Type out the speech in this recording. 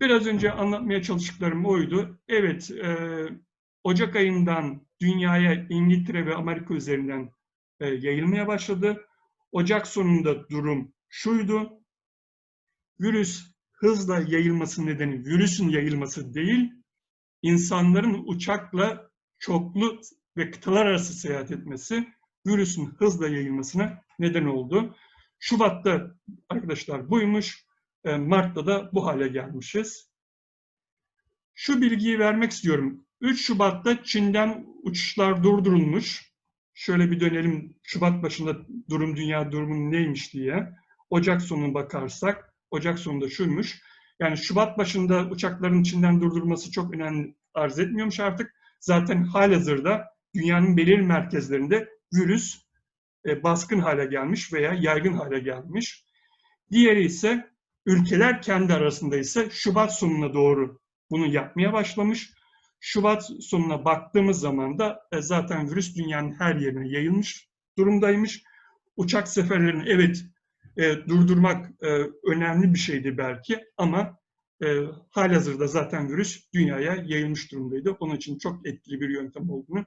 Biraz önce anlatmaya çalıştıklarım oydu. Evet, e, Ocak ayından dünyaya İngiltere ve Amerika üzerinden e, yayılmaya başladı. Ocak sonunda durum şuydu. Virüs hızla yayılması nedeni virüsün yayılması değil, insanların uçakla çoklu ve kıtalar arası seyahat etmesi virüsün hızla yayılmasına neden oldu. Şubat'ta arkadaşlar buymuş, Mart'ta da bu hale gelmişiz. Şu bilgiyi vermek istiyorum. 3 Şubat'ta Çin'den uçuşlar durdurulmuş. Şöyle bir dönelim Şubat başında durum dünya durumu neymiş diye. Ocak sonuna bakarsak Ocak sonunda şuymuş. Yani Şubat başında uçakların Çin'den durdurulması çok önemli arz etmiyormuş artık. Zaten halihazırda dünyanın belirli merkezlerinde virüs e, baskın hale gelmiş veya yaygın hale gelmiş. Diğeri ise ülkeler kendi arasında ise Şubat sonuna doğru bunu yapmaya başlamış. Şubat sonuna baktığımız zaman da e, zaten virüs dünyanın her yerine yayılmış durumdaymış. Uçak seferlerini evet e, durdurmak e, önemli bir şeydi belki ama e, halihazırda zaten virüs dünyaya yayılmış durumdaydı. Onun için çok etkili bir yöntem olduğunu